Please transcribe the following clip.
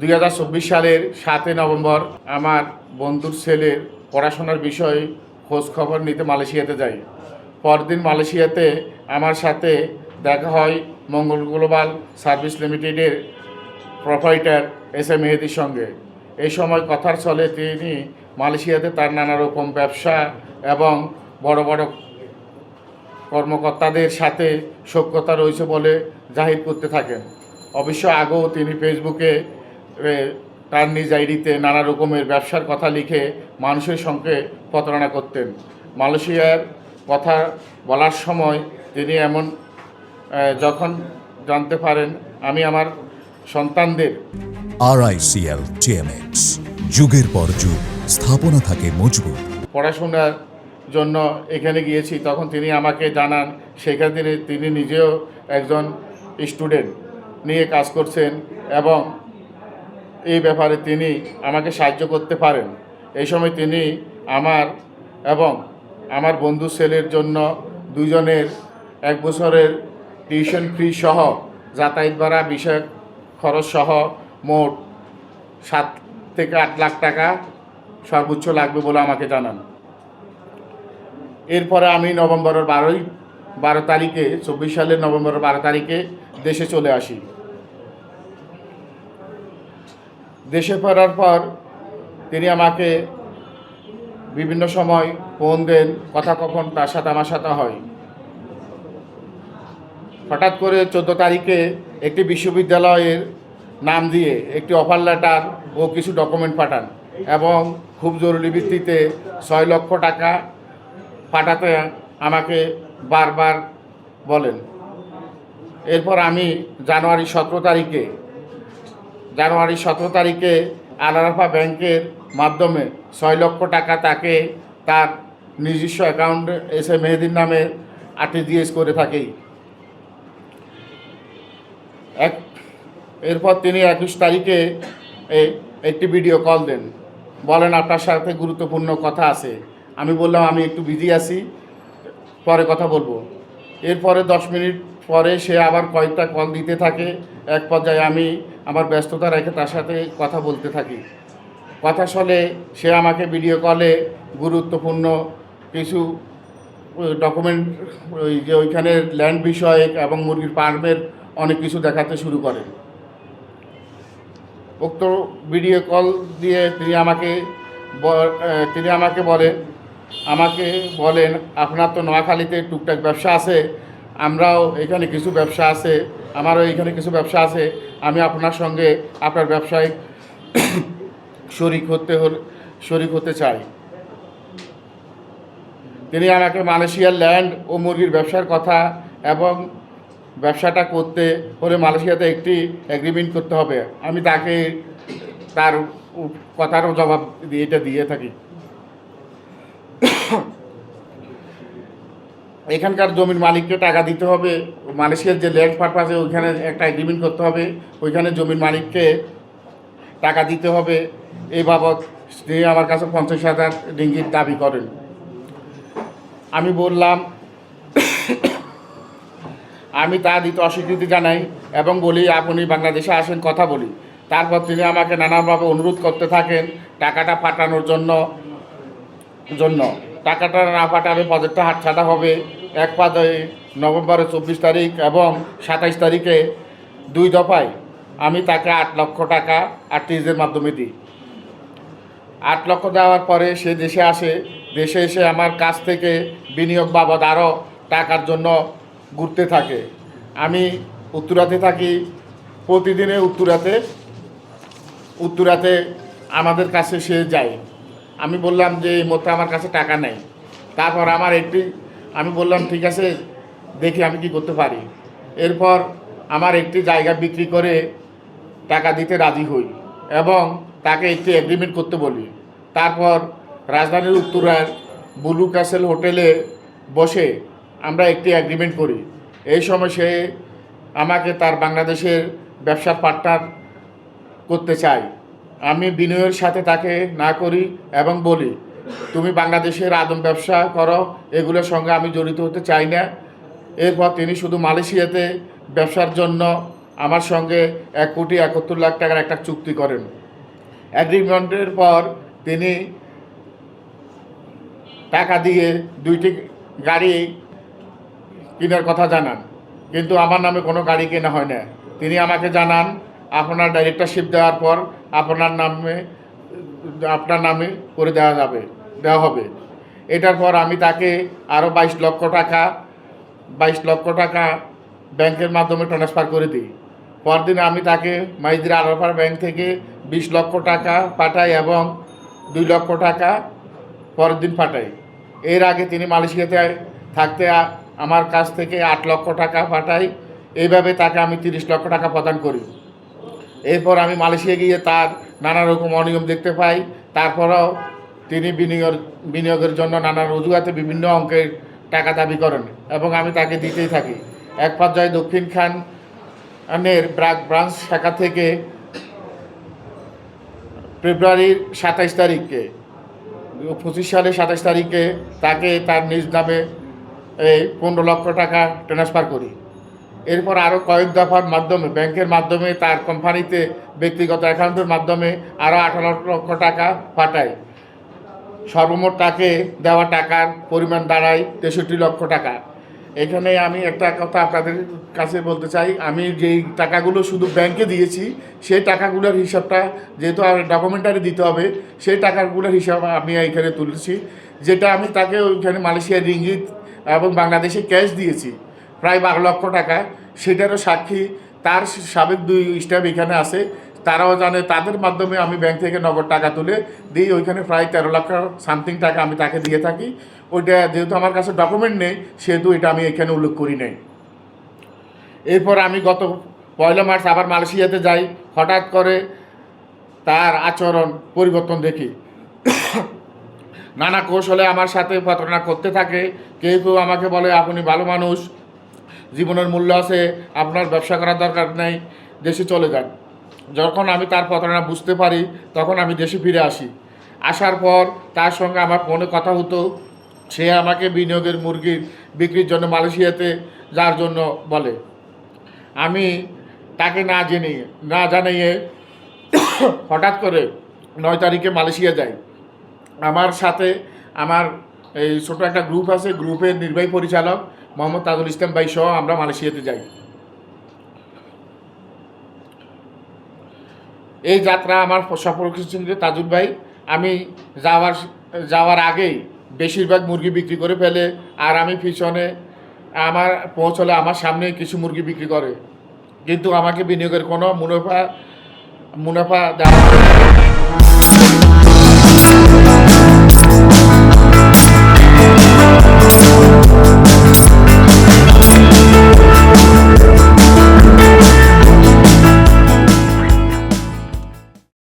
দুই হাজার চব্বিশ সালের সাতই নভেম্বর আমার বন্ধুর ছেলের পড়াশোনার বিষয়ে খোঁজ খবর নিতে মালয়েশিয়াতে যাই। পরদিন মালয়েশিয়াতে আমার সাথে দেখা হয় মঙ্গল গ্লোবাল সার্ভিস লিমিটেডের প্রোপাইটার এস এ মেহেদির সঙ্গে। এই সময় কথার চলে তিনি মালয়েশিয়াতে তার নানা রকম ব্যবসা এবং বড় বড় কর্মকর্তাদের সাথে সখ্যতা রয়েছে বলে জাহির করতে থাকেন। অবশ্য আগেও তিনি ফেসবুকে তার নিজ আইডিতে নানা রকমের ব্যবসার কথা লিখে মানুষের সঙ্গে প্রতারণা করতেন। মালয়েশিয়ার কথা বলার সময় তিনি এমন যখন জানতে পারেন আমি আমার সন্তানদের আরআইসিএল টিএমএক্স যুগের পর যুগ স্থাপনা থাকে মজবুত। পড়াশোনার জন্য এখানে গিয়েছি তখন তিনি আমাকে জানান সেখানে তিনি- তিনি নিজেও একজন স্টুডেন্ট নিয়ে কাজ করছেন এবং এই ব্যাপারে তিনি আমাকে সাহায্য করতে পারেন। এই সময় তিনি আমার এবং আমার বন্ধু ছেলের জন্য দুজনের এক বছরের টিউশন ফি সহ যাতায়াত ভাড়া বিষয়ক খরচ সহ মোট সাত থেকে আট লাখ টাকা সর্বোচ্চ লাগবে বলে আমাকে জানান। এরপরে আমি নভেম্বরের বারোই, বারো তারিখে, চব্বিশ সালের নভেম্বরের বারো তারিখে দেশে চলে আসি। দেশে ফেরার পর তিনি আমাকে বিভিন্ন সময় ফোন দেন, কথা কখন? তার সাথে আমার সাথে হয়? হঠাৎ করে চোদ্দ তারিখে একটি বিশ্ববিদ্যালয়ের নাম দিয়ে একটি অফার লেটার ও কিছু ডকুমেন্ট পাঠান এবং খুব জরুরি ভিত্তিতে ছয় লক্ষ টাকা পাঠাতে আমাকে বারবার বলেন। এরপর আমি জানুয়ারি সতেরো তারিখে জানুয়ারি সতেরো তারিখে আলারাফা ব্যাংকের মাধ্যমে ছয় লক্ষ টাকা তাকে তার নিজস্ব অ্যাকাউন্ট এস মেহেদির নামে আরটিজিএস করে থাকে। এক এরপর তিনি একুশ তারিখে একটি ভিডিও কল দেন। বলেন, আপনার সাথে গুরুত্বপূর্ণ কথা আছে। আমি বললাম, আমি একটু বিজি আছি, পরে কথা বলব। এরপরে দশ মিনিট পরে সে আবার কয়েকটা কল দিতে থাকে। এক পর্যায়ে আমি আমার ব্যস্ততা রেখে তার সাথে কথা বলতে থাকি। কথা শোনে, সে আমাকে ভিডিও কলে গুরুত্বপূর্ণ কিছু ডকুমেন্ট ওই যে ওইখানে ল্যান্ড বিষয়ক এবং মুরগির ফার্মের অনেক কিছু দেখাতে শুরু করে। উক্ত ভিডিও কল দিয়ে তিনি আমাকে তিনি আমাকে বলে, আমাকে বলেন, আপনার তো নোয়াখালীতে টুকটাক ব্যবসা আছে, আমরাও এখানে কিছু ব্যবসা আছে আমারও এখানে কিছু ব্যবসা আছে। আমি আপনার সঙ্গে আপনার ব্যবসায় শরিক হতে হল, শরিক হতে চাই। তিনি আমাকে মালয়েশিয়ার ল্যান্ড ও মুরগির ব্যবসার কথা এবং ব্যবসাটা করতে হলে মালয়েশিয়াতে একটি এগ্রিমেন্ট করতে হবে। আমি তাকে তার কথারও জবাব দিয়ে এটা দিয়ে থাকি। এখানকার জমির মালিককে টাকা দিতে হবে, মালয়েশিয়ার যে ল্যান্ড পারপাসে ওইখানে একটা এগ্রিমেন্ট করতে হবে, ওইখানে জমির মালিককে টাকা দিতে হবে। এই বাবদ তিনি আমার কাছে পঞ্চাশ হাজার রিঙ্গিত দাবি করেন। আমি বললাম, আমি তা দিতে অস্বীকৃতি জানাই এবং বলি, আপনি বাংলাদেশে আসেন, কথা বলি। তারপর তিনি আমাকে নানানভাবে অনুরোধ করতে থাকেন টাকাটা পাঠানোর জন্য জন্য। টাকাটা না পাঠালে প্রজেক্টটা হাতছাড়া হবে। এক পাতে নভেম্বরের চব্বিশ তারিখ এবং সাতাইশ তারিখে দুই দফায় আমি তাকে আট লক্ষ টাকা আরটিজির মাধ্যমে দিই। আট লক্ষ দেওয়ার পরে সে দেশে আসে। দেশে এসে আমার কাছ থেকে বিনিয়োগ বাবদ আরও টাকার জন্য ঘুরতে থাকে। আমি উত্তরাতে থাকি। প্রতিদিনে উত্তরাতে উত্তরাতে আমাদের কাছে সে যায়। আমি বললাম যে এই মধ্যে আমার কাছে টাকা নেই। তারপর আমার একটি, আমি বললাম, ঠিক আছে, দেখি আমি কি করতে পারি। এরপর আমার একটি জায়গা বিক্রি করে টাকা দিতে রাজি হই এবং তাকে একটি এগ্রিমেন্ট করতে বলি। তারপর রাজধানীর উত্তরার বুলু ক্যাসেল হোটেলে বসে আমরা একটি অ্যাগ্রিমেন্ট করি। এই সময় সে আমাকে তার বাংলাদেশের ব্যবসার পার্টনার করতে চাই আমি বিনয়ের সাথে তাকে না করি এবং বলি, তুমি বাংলাদেশের আদম ব্যবসা করো, এগুলোর সঙ্গে আমি জড়িত হতে চাই না। এরপর তিনি শুধু মালয়েশিয়াতে ব্যবসার জন্য আমার সঙ্গে এক কোটি একাত্তর লাখ টাকার একটা চুক্তি করেন। অ্যাগ্রিমেন্টের পর তিনি টাকা দিয়ে দুইটি গাড়ি কেনার কথা জানান, কিন্তু আমার নামে কোনো গাড়ি কেনা হয় না। তিনি আমাকে জানান আপনার ডাইরেক্টরশিপ দেওয়ার পর আপনার নামে আপনার নামে করে দেওয়া যাবে, দেওয়া হবে। এটার পর আমি তাকে আরও বাইশ লক্ষ টাকা, বাইশ লক্ষ টাকা ব্যাংকের মাধ্যমে ট্রান্সফার করে দিই। পরদিন আমি তাকে মাইজদির আরফার ব্যাংক থেকে বিশ লক্ষ টাকা পাঠাই এবং দুই লক্ষ টাকা পরের দিন পাঠাই। এর আগে তিনি মালয়েশিয়াতে থাকতে আমার কাছ থেকে আট লক্ষ টাকা পাঠাই। এইভাবে তাকে আমি তিরিশ লক্ষ টাকা প্রদান করি। এরপর আমি মালয়েশিয়া গিয়ে তার নানা রকম অনিয়ম দেখতে পাই। তারপরেও তিনি বিনিয়োগ বিনিয়োগের জন্য নানান অজুহাতে বিভিন্ন অঙ্কের টাকা দাবি করেন এবং আমি তাকে দিতেই থাকি। এক পর্যায়ে দক্ষিণ খানের ব্রাক ব্রাঞ্চ শাখা থেকে ফেব্রুয়ারির সাতাইশ তারিখে, পঁচিশ সালের সাতাইশ তারিখে তাকে তার নিজ নামে এই পনেরো লক্ষ টাকা ট্রান্সফার করি। এরপর আরও কয়েক দফার মাধ্যমে, ব্যাংকের মাধ্যমে তার কোম্পানিতে ব্যক্তিগত অ্যাকাউন্টের মাধ্যমে আরও আঠারো লক্ষ টাকা পাঠায়। সর্বমোট তাকে দেওয়া টাকার পরিমাণ দাঁড়ায় তেষট্টি লক্ষ টাকা। এখানে আমি একটা কথা আপনাদের কাছে বলতে চাই। আমি যেই টাকাগুলো শুধু ব্যাংকে দিয়েছি, সেই টাকাগুলোর হিসাবটা যেহেতু ডকুমেন্টারি দিতে হবে, সেই টাকাগুলোর হিসাব আমি এখানে তুলেছি। যেটা আমি তাকে ওইখানে মালয়েশিয়ার রিঙ্গিত এবং বাংলাদেশে ক্যাশ দিয়েছি। প্রায় বারো লক্ষ টাকা। সেটারও সাক্ষী, তার সাবেক দুই স্টাফ এখানে আছে। তারাও জানে, তাদের মাধ্যমে আমি ব্যাংক থেকে নগদ টাকা তুলে দিই। ওইখানে প্রায় তেরো লক্ষ সামথিং টাকা আমি তাকে দিয়ে থাকি। ওইটা যেহেতু আমার কাছে ডকুমেন্ট নেই, সেহেতু এটা আমি এখানে উল্লেখ করি নাই। এরপর আমি গত পয়লা মার্চ আবার মালয়েশিয়াতে যাই। হঠাৎ করে তার আচরণ, পরিবর্তন দেখি। নানা কৌশলে আমার সাথে প্রতারণা করতে থাকে। কেউ কেউ আমাকে বলে, আপনি ভালো মানুষ। জীবনের মূল্য আছে, আপনার ব্যবসা করার দরকার নেই, দেশে চলে যান। যখন আমি তার প্রতারণা বুঝতে পারি, তখন আমি দেশে ফিরে আসি। আসার পর তার সঙ্গে আমার ফোনে কথা হতো, সে আমাকে বিনিয়োগের মুরগির বিক্রির জন্য মালয়েশিয়াতে যাওয়ার জন্য বলে। আমি তাকে না জেনে, না জানিয়ে হঠাৎ করে নয় তারিখে মালয়েশিয়া যাই। আমার সাথে আমার এই ছোটো একটা গ্রুপ আছে গ্রুপের নির্বাহী পরিচালক মোহাম্মদ তাজুল ইসলাম ভাই সহ আমরা মালয়েশিয়াতে যাই। এই যাত্রা আমার সফল ছিলেন তাজুল ভাই, আমি যাওয়ার যাওয়ার আগেই বেশিরভাগ মুরগি বিক্রি করে ফেলে আর আমি পিছনে আমার পৌঁছলে আমার সামনে কিছু মুরগি বিক্রি করে। কিন্তু আমাকে বিনিয়োগের কোনো মুনাফা মুনাফা দেওয়া